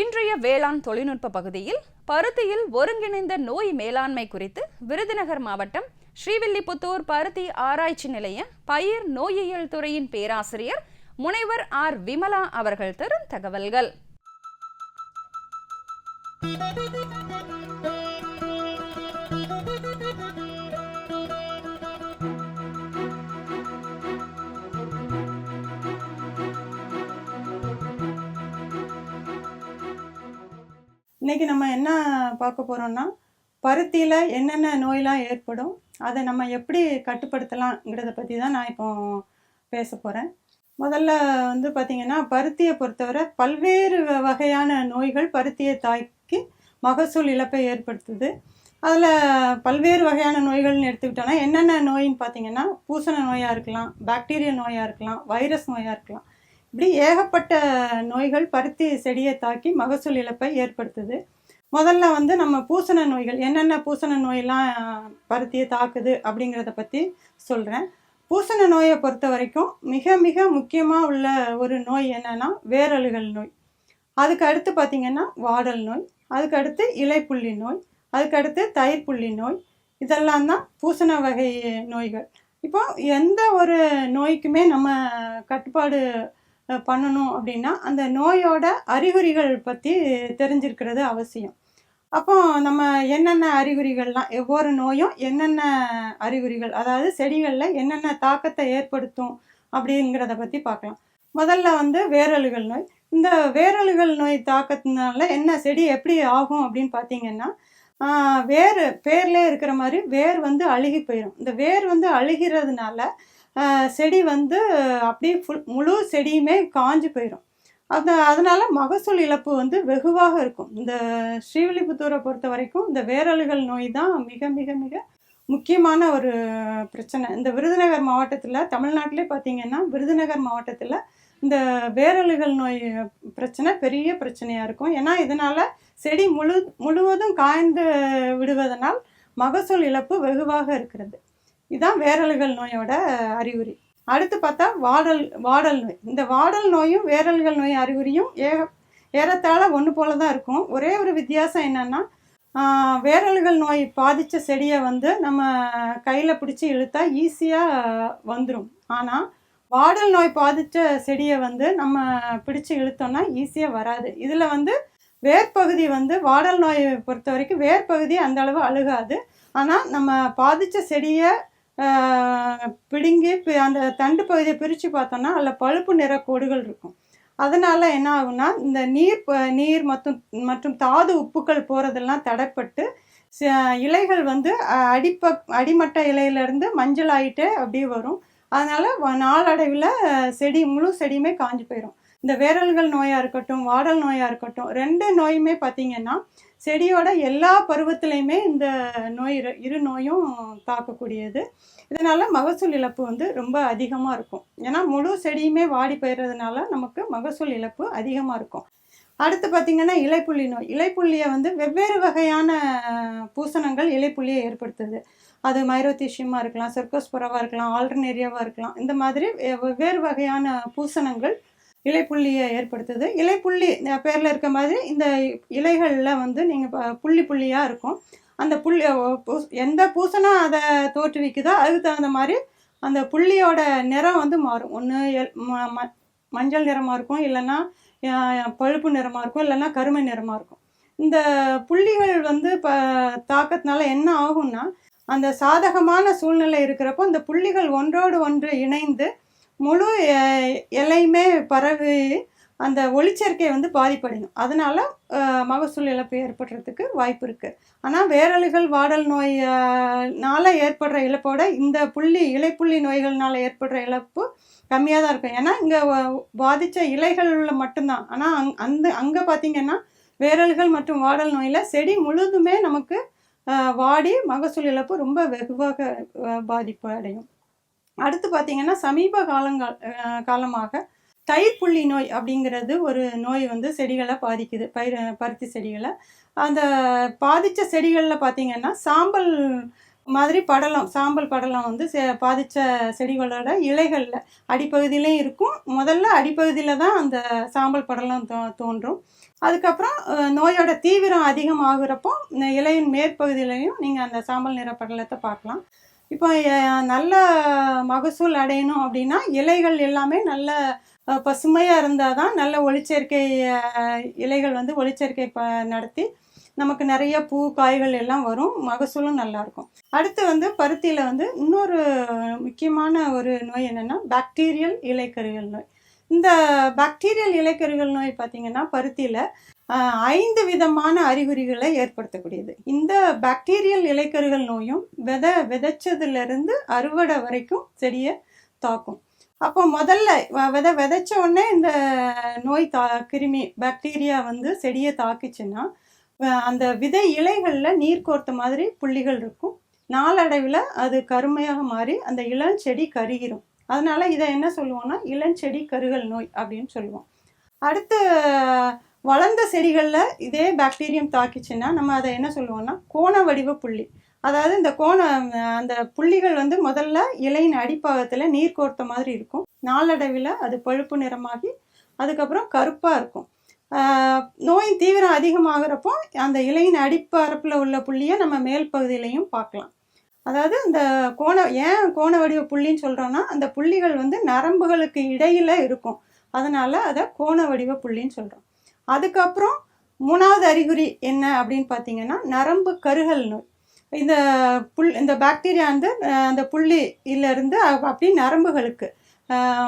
இன்றைய வேளாண் தொழில்நுட்ப பகுதியில் பருத்தியில் ஒருங்கிணைந்த நோய் மேலாண்மை குறித்து விருதுநகர் மாவட்டம் ஸ்ரீவில்லிபுத்தூர் பருத்தி ஆராய்ச்சி நிலைய பயிர் நோயியல் துறையின் பேராசிரியர் முனைவர் ஆர் விமலா அவர்கள் தரும் தகவல்கள். இன்றைக்கி நம்ம என்ன பார்க்க போகிறோம்னா பருத்தியில் என்னென்ன நோயெலாம் ஏற்படும் அதை நம்ம எப்படி கட்டுப்படுத்தலாங்கிறத பற்றி தான் நான் இப்போ பேச போகிறேன் முதல்ல வந்து பார்த்திங்கன்னா பருத்தியை பொறுத்தவரை பல்வேறு வ- வகையான நோய்கள் பருத்தியை தாக்கி மகசூல் இழப்பை ஏற்படுத்துது. அதில் பல்வேறு வகையான நோய்கள்னு எடுத்துக்கிட்டோன்னா என்னென்ன நோயின்னு பார்த்தீங்கன்னா பூசண நோயாக இருக்கலாம் பாக்டீரியா நோயாக இருக்கலாம் வைரஸ் நோயாக இருக்கலாம். இப்படி ஏகப்பட்ட நோய்கள் பருத்தி செடியை தாக்கி மகசூல் இழப்பை ஏற்படுத்துது. முதல்ல வந்து நம்ம பூசண நோய்கள் என்னென்ன பூசண நோயெல்லாம் பருத்தியை தாக்குது அப்படிங்கிறத பற்றி சொல்கிறேன் பூசண நோயை பொறுத்த வரைக்கும் மிக மிக முக்கியமாக உள்ள ஒரு நோய் என்னென்னா வேரலுகள் நோய். அதுக்கு அடுத்து பார்த்திங்கன்னா வாடல் நோய் அதுக்கு அடுத்து இலைப்புள்ளி நோய் அதுக்கு அடுத்து தயிர்ப்புள்ளி நோய் இதெல்லாம் தான் பூசண வகை நோய்கள். இப்போ எந்த ஒரு நோய்க்குமே நம்ம கட்டுப்பாடு பண்ணணும் அப்படின்னா அந்த நோயோட அறிகுறிகள் பற்றி தெரிஞ்சிருக்கிறது அவசியம். அப்போ நம்ம என்னென்ன அறிகுறிகள்லாம் ஒவ்வொரு நோயும் என்னென்ன அறிகுறிகள் அதாவது செடிகளில் என்னென்ன தாக்கத்தை ஏற்படுத்தும் அப்படிங்கிறத பற்றி பார்க்கலாம். முதல்ல வந்து வேரலுகள் நோய். இந்த வேரலுகள் நோய் தாக்கத்தினால என்ன செடி எப்படி ஆகும் அப்படின்னு பார்த்தீங்கன்னா வேர் பேர்லேயே இருக்கிற மாதிரி வேர் வந்து அழுகி போயிடும் இந்த வேர் வந்து அழுகிறதுனால செடி வந்து அப்படியே ஃபுல் முழு செடியுமே காஞ்சு போயிடும். அது அதனால் மகசூல் இழப்பு வந்து வெகுவாக இருக்கும். இந்த ஸ்ரீவில்லிபுத்தூரை பொறுத்த வரைக்கும் இந்த வேரல்கள் நோய் தான் மிக மிக மிக முக்கியமான ஒரு பிரச்சனை. இந்த விருதுநகர் மாவட்டத்தில் தமிழ்நாட்டிலே பார்த்தீங்கன்னா விருதுநகர் மாவட்டத்தில் இந்த வேரலுகள் நோய் பிரச்சனை பெரிய பிரச்சனையாக இருக்கும். ஏன்னா இதனால் செடி முழு முழுவதும் காய்ந்து விடுவதனால் மகசூல் இழப்பு வெகுவாக இருக்கிறது. இதுதான் வேரல்கள் நோயோட அறிகுறி. அடுத்து பார்த்தா வாடல் வாடல் நோய். இந்த வாடல் நோயும் வேரல்கள் நோய் அறிகுறியும் ஏ ஏறத்தாழ ஒன்று போல தான் இருக்கும். ஒரே ஒரு வித்தியாசம் என்னென்னா வேரல்கள் நோய் பாதித்த செடியை வந்து நம்ம கையில் பிடிச்சி இழுத்தா ஈஸியாக வந்துடும் ஆனால் வாடல் நோய் பாதித்த செடியை வந்து நம்ம பிடிச்சி இழுத்தோம்னா ஈஸியாக வராது. இதில் வந்து வேர்ப்பகுதி வந்து வாடல் நோயை பொறுத்த வரைக்கும் வேர்ப்பகுதி அந்த அளவு அழுகாது. ஆனால் நம்ம பாதித்த செடியை பிடுங்கி பி- அந்த தண்டு பகுதியை பிரித்து பார்த்தோம்னா அதில் பழுப்பு நிற கோடுகள் இருக்கும். அதனால் என்ன ஆகும்னா இந்த நீர் நீர் மற்றும் மற்றும் தாது உப்புக்கள் போகிறதெல்லாம் தடைப்பட்டு ச- இலைகள் வந்து அடிப்ப அடிமட்ட இலையிலேருந்து மஞ்சள் ஆகிட்டே அப்படியே வரும். அதனால் நாளடைவில் செடி முழு செடியுமே காஞ்சு போயிடும் இந்த வேரல்கள் நோயாக இருக்கட்டும் வாடல் நோயாக இருக்கட்டும் ரெண்டு நோயுமே பார்த்தீங்கன்னா செடியோட எல்லா பருவத்திலையுமே இந்த நோய் இரு- இரு நோயும் தாக்கக்கூடியது. இதனால் மகசூல் இழப்பு வந்து ரொம்ப அதிகமாக இருக்கும். ஏன்னா முழு செடியுமே வாடி போயிடுறதுனால நமக்கு மகசூல் இழப்பு அதிகமாக இருக்கும். அடுத்து பார்த்தீங்கன்னா இலைப்புள்ளி நோய். இலைப்புள்ளியை வந்து வெவ்வேறு வகையான பூசணங்கள் இலைப்புள்ளியை ஏற்படுத்துது. அது மைரோத்திஷியமாக இருக்கலாம் சர்க்கோஸ்புரவாக இருக்கலாம் ஆல்டர்னேரியாவாக இருக்கலாம். இந்த மாதிரி வெ- வெவ்வேறு வகையான பூசணங்கள் இலைப்புள்ளியை ஏற்படுத்துது. இலைப்புள்ளி பேரில் இருக்க மாதிரி இந்த இலைகளில் வந்து நீங்கள் புள்ளி புள்ளியாக இருக்கும். அந்த புள்ளி எந்த பூசணம் அதை தோற்றுவிக்குதோ அதுக்கு தகுந்த மாதிரி அந்த புள்ளியோட நிறம் வந்து மாறும். ஒன்று மஞ்சள் நிறமாக இருக்கும். இல்லைன்னா பழுப்பு நிறமாக இருக்கும். இல்லைன்னா கருமை நிறமாக இருக்கும். இந்த புள்ளிகள் வந்து இப்போ தாக்கத்தினால என்ன ஆகும்னா அந்த சாதகமான சூழ்நிலை இருக்கிறப்போ இந்த புள்ளிகள் ஒன்றோடு ஒன்று இணைந்து முழு எல்லையுமே பரவி அந்த ஒளிச்சேர்க்கை வந்து பாதிப்படையும். அதனால் மகசூல் இழப்பு ஏற்படுறதுக்கு வாய்ப்பு இருக்குது ஆனால் வேரலுகள் வாடல் நோயினால் ஏற்படுற இழப்போட இந்த புள்ளி இலைப்புள்ளி நோய்கள்னால் ஏற்படுற இழப்பு கம்மியாக தான் இருக்கும். ஏன்னா இங்கே பாதித்த இலைகளில் மட்டும்தான். ஆனால் அங் அந்த அங்கே பார்த்தீங்கன்னா வேரல்கள் மற்றும் வாடல் நோயில் செடி முழுதுமே நமக்கு வாடி மகசூல் இழப்பு ரொம்ப வெகுவாக பாதிப்பு அடையும் அடுத்து பார்த்தீங்கன்னா சமீப காலங்கள் அஹ், காலமாக தயிர்ப்புள்ளி நோய் அப்படிங்கிறது ஒரு நோய் வந்து செடிகளை பாதிக்குது பயிர் பருத்தி செடிகளை. அந்த பாதித்த செடிகளில் பார்த்தீங்கன்னா சாம்பல் மாதிரி படலம் சாம்பல் படலம் வந்து செ- பாதிச்ச செடிகளோட இலைகளில் அடிப்பகுதியிலையும் இருக்கும். முதல்ல அடிப்பகுதியில் தான் அந்த சாம்பல் படலம் தோ தோன்றும். அதுக்கப்புறம் அஹ், நோயோட தீவிரம் அதிகமாகிறப்போ இந்த இலையின் மேற்பகுதியிலையும் நீங்கள் அந்த சாம்பல் நிற படலத்தை பார்க்கலாம். இப்போ நல்ல மகசூல் அடையணும் அப்படின்னா இலைகள் எல்லாமே நல்ல பசுமையாக பசுமையா இருந்தால் தான் நல்ல ஒளிச்சேர்க்கை இலைகள் வந்து ஒளிச்சேர்க்கை ப நடத்தி நமக்கு நிறைய பூ காய்கள் எல்லாம் வரும். மகசூலும் நல்லா இருக்கும். அடுத்து வந்து பருத்தியில வந்து இன்னொரு முக்கியமான ஒரு நோய் என்னன்னா பாக்டீரியல் இலைக்கருகள் நோய். இந்த பாக்டீரியல் இலைக்கருகள் நோய் பார்த்திங்கன்னா பருத்தியில ஐந்து விதமான அறிகுறிகளை ஏற்படுத்தக்கூடியது. இந்த பாக்டீரியல் இலைக்கருகள் நோயும் விதை விதைச்சதுலேருந்து அறுவடை வரைக்கும் செடியை தாக்கும். அப்போ முதல்ல வ- விதை விதைச்ச உடனே இந்த நோய் தா கிருமி பாக்டீரியா வந்து செடியை தாக்குச்சுன்னா அந்த விதை இலைகளில் நீர் கோர்த்த மாதிரி புள்ளிகள் இருக்கும். நாளடைவில் அது கருமையாக மாறி அந்த இளஞ்செடி கருகிரும். அதனால் இதை என்ன சொல்லுவோம்னா இளஞ்செடி கருகல் நோய் அப்படின்னு சொல்லுவோம். அடுத்து வளர்ந்த செடிகளில் இதே பாக்டீரியம் தாக்கிச்சுன்னா நம்ம அதை என்ன சொல்லுவோம்னா கோண வடிவ புள்ளி. அதாவது இந்த கோண அந்த புள்ளிகள் வந்து முதல்ல இலையின் அடிப்பாகத்தில் நீர் கோர்த்த மாதிரி இருக்கும். நாளடைவில் அது பழுப்பு நிறமாகி அதுக்கப்புறம் கருப்பாக இருக்கும். நோயின் தீவிரம் அதிகமாகிறப்போ அந்த இலையின் அடிப்பரப்பில் உள்ள புள்ளியை நம்ம மேல் பகுதியிலையும் பார்க்கலாம். அதாவது இந்த கோண ஏன் கோண வடிவ புள்ளின்னு சொல்கிறோன்னா அந்த புள்ளிகள் வந்து நரம்புகளுக்கு இடையில் இருக்கும். அதனால் அதை கோண வடிவ புள்ளின்னு சொல்கிறோம் அதுக்கப்புறம் மூணாவது அறிகுறி என்ன அப்படின்னு பார்த்தீங்கன்னா நரம்பு கருகல் நோய். இந்த புல் இந்த பாக்டீரியா வந்து அந்த புள்ளியிலேருந்து அப்~ அப்படி நரம்புகளுக்கு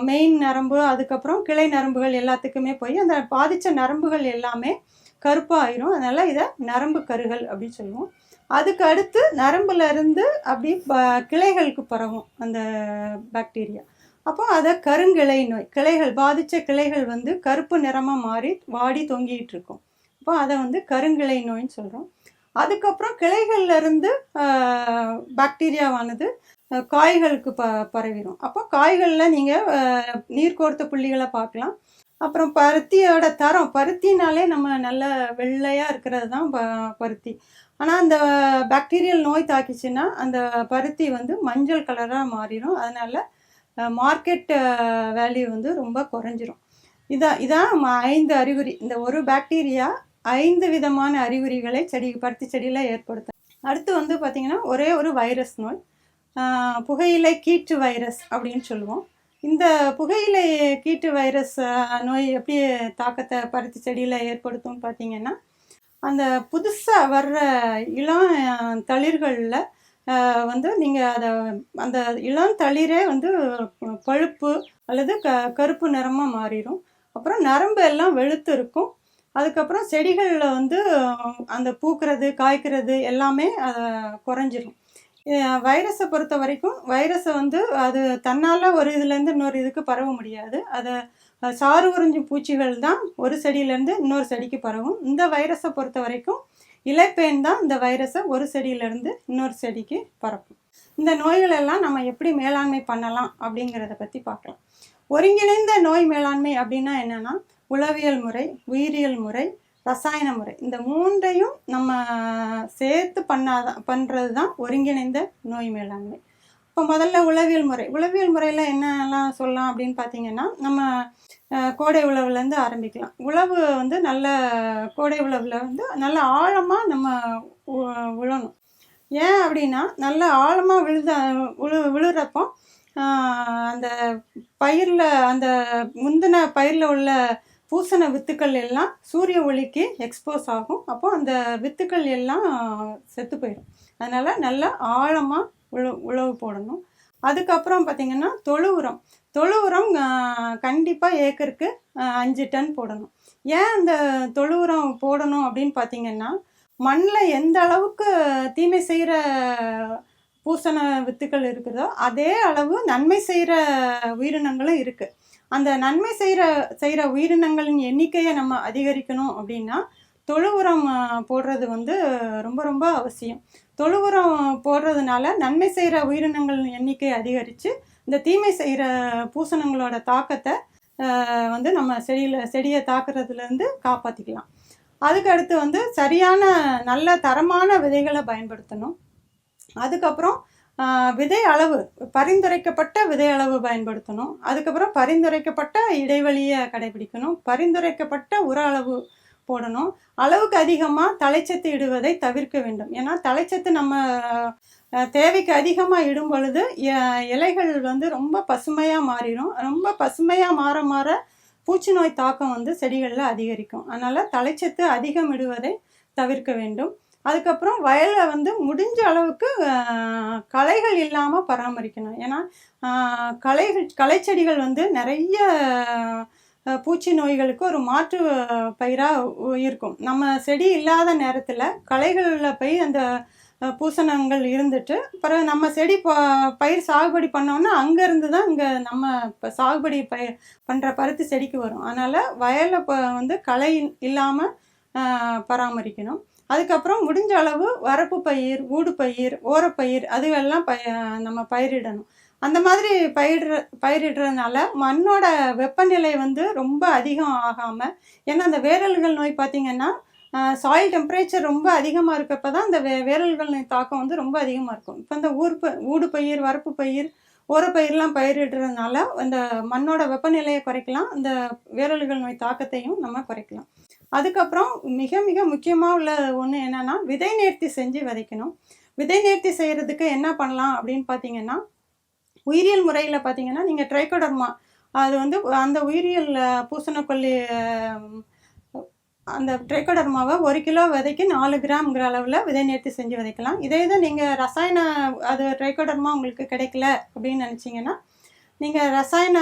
மெயின் நரம்பு அதுக்கப்புறம் கிளை நரம்புகள் எல்லாத்துக்குமே போய் அந்த பாதித்த நரம்புகள் எல்லாமே கருப்பாயிரும். அதனால் இதை நரம்பு கருகல் அப்படின்னு சொல்லுவோம். அதுக்கு அடுத்து நரம்புலேருந்து அப்படி ப- கிளைகளுக்கு பரவும் அந்த பாக்டீரியா அப்போ அதை கருங்கிளை நோய் கிளைகள் பாதித்த கிளைகள் வந்து கருப்பு நிறமாக மாறி வாடி தொங்கிட்டு இருக்கும். அப்போ அதை வந்து கருங்கிளை நோயின்னு சொல்கிறோம் அதுக்கப்புறம் கிளைகள்லேருந்து பாக்டீரியாவானது காய்களுக்கு ப பரவிடும் அப்போ காய்களில் நீங்கள் நீர் கோர்த்த புள்ளிகளை பார்க்கலாம். அப்புறம் பருத்தியோட தரம் பருத்தினாலே நம்ம நல்ல வெள்ளையாக இருக்கிறது தான் ப- பருத்தி. ஆனால் அந்த பாக்டீரியல் நோய் தாக்கிச்சுன்னா அந்த பருத்தி வந்து மஞ்சள் கலராக மாறிடும் அதனால் மார்க்கெட் வேல்யூ வந்து ரொம்ப குறைஞ்சிரும். இதான் இதான் ம- ஐந்து அறிகுறி இந்த ஒரு பாக்டீரியா ஐந்து விதமான அறிகுறிகளை செடி பருத்தி செடியில் ஏற்படுத்தும். அடுத்து வந்து பார்த்திங்கன்னா ஒரே ஒரு வைரஸ் நோய் புகையிலை கீற்று வைரஸ் அப்படின்னு சொல்லுவோம். இந்த புகையிலை கீற்று வைரஸ் நோய் எப்படி தாக்கத்தை பருத்தி செடியில் ஏற்படுத்தும் பார்த்தீங்கன்னா அந்த புதுசாக வர்ற இளம் தளிர்களில் வந்து நீங்கள் அதை அந்த இளம் தளிரே வந்து பழுப்பு அல்லது க கருப்பு நிறமாக மாறிடும் அப்புறம் நரம்பு எல்லாம் வெளுத்து இருக்கும். அதுக்கப்புறம் செடிகளில் வந்து அந்த பூக்கிறது காய்க்கிறது எல்லாமே அதை குறைஞ்சிரும். வைரஸை பொறுத்த வரைக்கும் வைரஸை வந்து அது தன்னால் ஒரு இதுலேருந்து இன்னொரு இதுக்கு பரவ முடியாது. அதை சாறு உறிஞ்சும் பூச்சிகள் தான் ஒரு செடியிலேருந்து இன்னொரு செடிக்கு பரவும். இந்த வைரஸை பொறுத்த வரைக்கும் இலைப்பேன் தான் இந்த வைரஸை ஒரு செடியிலேருந்து இன்னொரு செடிக்கு பரப்பும். இந்த நோய்களெல்லாம் நம்ம எப்படி மேலாண்மை பண்ணலாம் அப்படிங்கிறத பற்றி பார்க்கலாம். ஒருங்கிணைந்த நோய் மேலாண்மை அப்படின்னா என்னென்னா உளவியல் முறை உயிரியல் முறை ரசாயன முறை. இந்த மூன்றையும் நம்ம சேர்த்து பண்ணாதான் பண்ணுறது தான் ஒருங்கிணைந்த நோய் மேலாண்மை. இப்போ முதல்ல உளவியல் முறை. உளவியல் முறையில் என்னெல்லாம் சொல்லலாம் அப்படின்னு பார்த்தீங்கன்னா நம்ம கோடை உழவுலேருந்து ஆரம்பிக்கலாம். உழவு வந்து நல்ல கோடை உழவில் வந்து நல்ல ஆழமாக நம்ம உ- உழணும். ஏன் அப்படின்னா நல்ல ஆழமாக விழுத விழு விழுறப்போ அந்த பயிரில் அந்த முந்தின பயிரில் உள்ள பூசண வித்துக்கள் எல்லாம் சூரிய ஒளிக்கு எக்ஸ்போஸ் ஆகும். அப்போ அந்த வித்துக்கள் எல்லாம் செத்து போயிடும். அதனால் நல்லா ஆழமாக உழவு உழவு போடணும். அதுக்கப்புறம் பார்த்திங்கன்னா தொழு உரம். தொழு உரம் கண்டிப்பாக ஏக்கருக்கு அஞ்சு டன் போடணும். ஏன் அந்த தொழு உரம் போடணும் அப்படின்னு பார்த்தீங்கன்னா மண்ணில் எந்த அளவுக்கு தீமை செய்கிற பூசண வித்துக்கள் இருக்குதோ அதே அளவு நன்மை செய்கிற உயிரினங்களும் இருக்குது அந்த நன்மை செய்கிற செய்கிற உயிரினங்களின் எண்ணிக்கையை நம்ம அதிகரிக்கணும் அப்படின்னா தொழு உரம் போடுறது வந்து ரொம்ப ரொம்ப அவசியம். தொழு உரம் போடுறதுனால நன்மை செய்கிற உயிரினங்களின் எண்ணிக்கை அதிகரித்து இந்த தீமை செய்கிற பூசணங்களோட தாக்கத்தை வந்து நம்ம செடியில் செடியை தாக்குறதுலேருந்து காப்பாற்றிக்கலாம் அதுக்கு அடுத்து வந்து சரியான நல்ல தரமான விதைகளை பயன்படுத்தணும். அதுக்கப்புறம் விதை அளவு பரிந்துரைக்கப்பட்ட விதை அளவு பயன்படுத்தணும். அதுக்கப்புறம் பரிந்துரைக்கப்பட்ட இடைவெளியை கடைபிடிக்கணும். பரிந்துரைக்கப்பட்ட உர அளவு போடணும். அளவுக்கு அதிகமாக தலைச்சத்து இடுவதை தவிர்க்க வேண்டும். ஏன்னா தலைச்சத்து நம்ம தேவைக்கு அதிகமாக இடும் பொழுது இலைகள் வந்து ரொம்ப பசுமையாக மாறிடும். ரொம்ப பசுமையாக மாற மாற பூச்சி நோய் தாக்கம் வந்து செடிகளில் அதிகரிக்கும். அதனால் தலைச்சத்து அதிகம் இடுவதை தவிர்க்க வேண்டும். அதுக்கப்புறம் வயலில் வந்து முடிஞ்ச அளவுக்கு களைகள் இல்லாமல் பராமரிக்கணும். ஏன்னா களைகள் களைச்செடிகள் வந்து நிறைய பூச்சி நோய்களுக்கு ஒரு மாற்று பயிராக இருக்கும். நம்ம செடி இல்லாத நேரத்தில் களைகளில் போய் அந்த பூசணங்கள் இருந்துட்டு பிறகு நம்ம செடி பயிர் சாகுபடி பண்ணோன்னா அங்கேருந்து தான் இங்கே நம்ம இப்போ சாகுபடி பயிர் பண்ணுற பருத்தி செடிக்கு வரும். அதனால் வயலை இப்போ வந்து களை இல்லாமல் பராமரிக்கணும். அதுக்கப்புறம் முடிஞ்ச அளவு வரப்பு பயிர் ஊடு பயிர் ஓரப்பயிர் அதுவெல்லாம் ப நம்ம பயிரிடணும். அந்த மாதிரி பயிரிடுற பயிரிடுறதுனால மண்ணோட வெப்பநிலை வந்து ரொம்ப அதிகம் ஆகாமல் ஏன்னா அந்த வேரல்கள் நோய் பார்த்திங்கன்னா சாயில் டெம்பரேச்சர் ரொம்ப அதிகமாக இருக்கப்போ தான் இந்த வே வேரல்கள் நோய் தாக்கம் வந்து ரொம்ப அதிகமாக இருக்கும். இப்போ இந்த ஊர் ப ஊடு பயிர் வரப்பு பயிர் ஓரப்பயிரெலாம் பயிரிடுறதுனால இந்த மண்ணோட வெப்பநிலையை குறைக்கலாம். இந்த வேரல்கள் நோய் தாக்கத்தையும் நம்ம குறைக்கலாம். அதுக்கப்புறம் மிக மிக முக்கியமாக உள்ள ஒன்று என்னென்னா விதை நேர்த்தி செஞ்சு விதைக்கணும். விதை நேர்த்தி செய்கிறதுக்கு என்ன பண்ணலாம் அப்படின்னு பார்த்தீங்கன்னா உயிரியல் முறையில் பார்த்தீங்கன்னா நீங்கள் ட்ரைகோடர்மா அது வந்து அந்த உயிரியல் பூசணக்கொல்லி அந்த ட்ரைகோடர்மாவை ஒரு கிலோ விதைக்கு நாலு கிராம்ங்கிற அளவில் விதை நேர்த்தி செஞ்சு விதைக்கலாம். இதே இதை நீங்கள் ரசாயன அது ட்ரைகோடர்மா உங்களுக்கு கிடைக்கல அப்படின்னு நினச்சிங்கன்னா நீங்கள் ரசாயன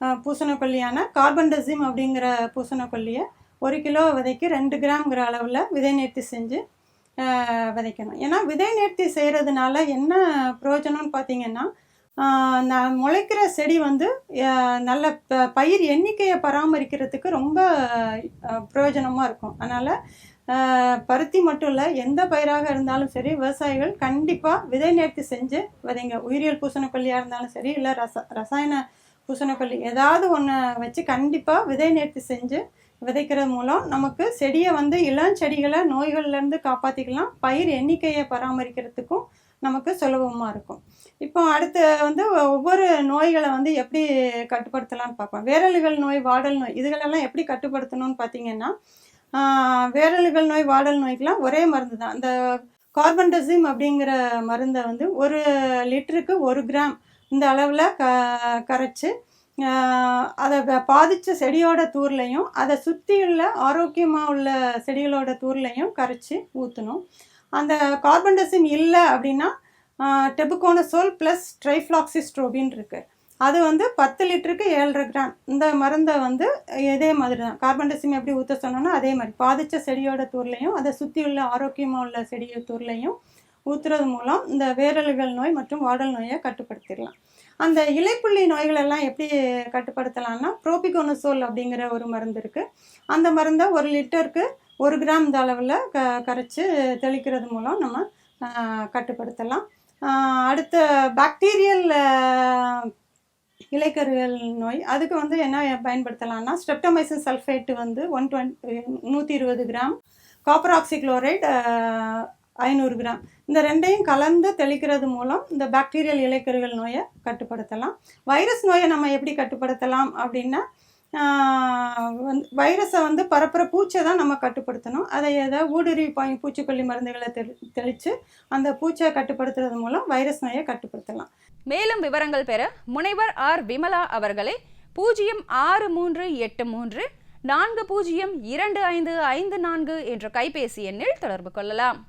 பூசணக்கொல்லியான பூசணக்கொல்லியான கார்பன்டசிம் அப்படிங்கிற பூசணக்கொல்லியை ஒரு கிலோ விதைக்கு ரெண்டு கிராம்ங்கிற அளவில் விதை நேர்த்தி செஞ்சு விதைக்கணும். ஏன்னா விதை நேர்த்தி செய்கிறதுனால என்ன பிரயோஜனம்னு பார்த்தீங்கன்னா நான் முளைக்கிற செடி வந்து நல்ல பயிர் எண்ணிக்கையை பராமரிக்கிறதுக்கு ரொம்ப பிரயோஜனமாக இருக்கும். அதனால் பருத்தி மட்டும் இல்லை எந்த பயிராக இருந்தாலும் சரி விவசாயிகள் கண்டிப்பாக விதை நேர்த்தி செஞ்சு விதைங்க. உயிரியல் பூசணக்கொல்லியாக இருந்தாலும் சரி இல்லை ரச ரசாயன பூசணக்கொல்லி ஏதாவது ஒன்று வச்சு கண்டிப்பாக விதை நேர்த்தி செஞ்சு விதைக்கிறது மூலம் நமக்கு செடியை வந்து இளஞ்செடிகளை நோய்கள்லேருந்து காப்பாற்றிக்கலாம் பயிர் எண்ணிக்கையை பராமரிக்கிறதுக்கும் நமக்கு சுலபமாக இருக்கும். இப்போ அடுத்து வந்து ஒவ்வொரு நோய்களை வந்து எப்படி கட்டுப்படுத்தலாம்னு பார்ப்போம். வேரல்கள் நோய் வாடல் நோய் இதுகளெல்லாம் எப்படி கட்டுப்படுத்தணும்னு பார்த்தீங்கன்னா வேரல்கள் நோய் வாடல் நோய்க்கெலாம் ஒரே மருந்து தான். அந்த கார்பன்டசிம் அப்படிங்கிற மருந்தை வந்து ஒரு லிட்டருக்கு ஒரு கிராம் இந்த அளவில் க கரைச்சி அதை பாதித்த செடியோட தூர்லையும் அதை சுற்றியுள்ள ஆரோக்கியமாக உள்ள செடிகளோட தூர்லையும் கரைச்சி ஊற்றணும் அந்த கார்பன்டசிம் இல்லை அப்படின்னா டெபுகோனசோல் ப்ளஸ் ட்ரைஃப்ளாக்சிஸ்ட்ரோபின் இருக்குது அது வந்து பத்து லிட்டருக்கு ஏழரை கிராம். இந்த மருந்தை வந்து இதே மாதிரி தான் கார்பன்டசிம் எப்படி ஊற்ற சொன்னோன்னா அதே மாதிரி. பாதித்த செடியோட தூர்லையும் அதை சுற்றி உள்ள ஆரோக்கியமாக உள்ள செடியோட தூர்லையும் ஊற்றுறது மூலம் இந்த வேரல்கள் நோய் மற்றும் வாடல் நோயை கட்டுப்படுத்திடலாம். அந்த இலைப்புள்ளி நோய்களெல்லாம் எப்படி கட்டுப்படுத்தலாம்னா ப்ரோபிகோனசோல் அப்படிங்கிற ஒரு மருந்து இருக்குது அந்த மருந்தை ஒரு லிட்டருக்கு ஒரு கிராம் இந்த அளவில் க கரைச்சி தெளிக்கிறது மூலம் நம்ம கட்டுப்படுத்தலாம். அடுத்த பாக்டீரியல் இலைக்கருகள் நோய். அதுக்கு வந்து என்ன பயன்படுத்தலாம்னா ஸ்ட்ரெப்டோமைசின் சல்ஃபேட்டு வந்து ஒன் டுவெண்ட்டி நூற்றி இருபது கிராம். காப்பர் ஆக்சிக்ளோரைடு ஐநூறு கிராம். இந்த ரெண்டையும் கலந்து தெளிக்கிறது மூலம் இந்த பாக்டீரியல் இலைக்கருகள் நோயை கட்டுப்படுத்தலாம். வைரஸ் நோயை நம்ம எப்படி கட்டுப்படுத்தலாம் அப்படின்னா வந்து வைரஸை வந்து பரப்புற பூச்சை தான் நம்ம கட்டுப்படுத்தணும். அதை ஏதோ ஊடுருவி பாய் பூச்சிக்கொல்லி மருந்துகளை தெளி தெளித்து அந்த பூச்சை கட்டுப்படுத்துறது மூலம் வைரஸ் நோயை கட்டுப்படுத்தலாம். மேலும் விவரங்கள் பெற முனைவர் ஆர் விமலா அவர்களை பூஜ்ஜியம் ஆறு மூன்று எட்டு மூன்று நான்கு பூஜ்ஜியம் இரண்டு ஐந்து ஐந்து நான்கு என்ற கைபேசி எண்ணில் தொடர்பு கொள்ளலாம்.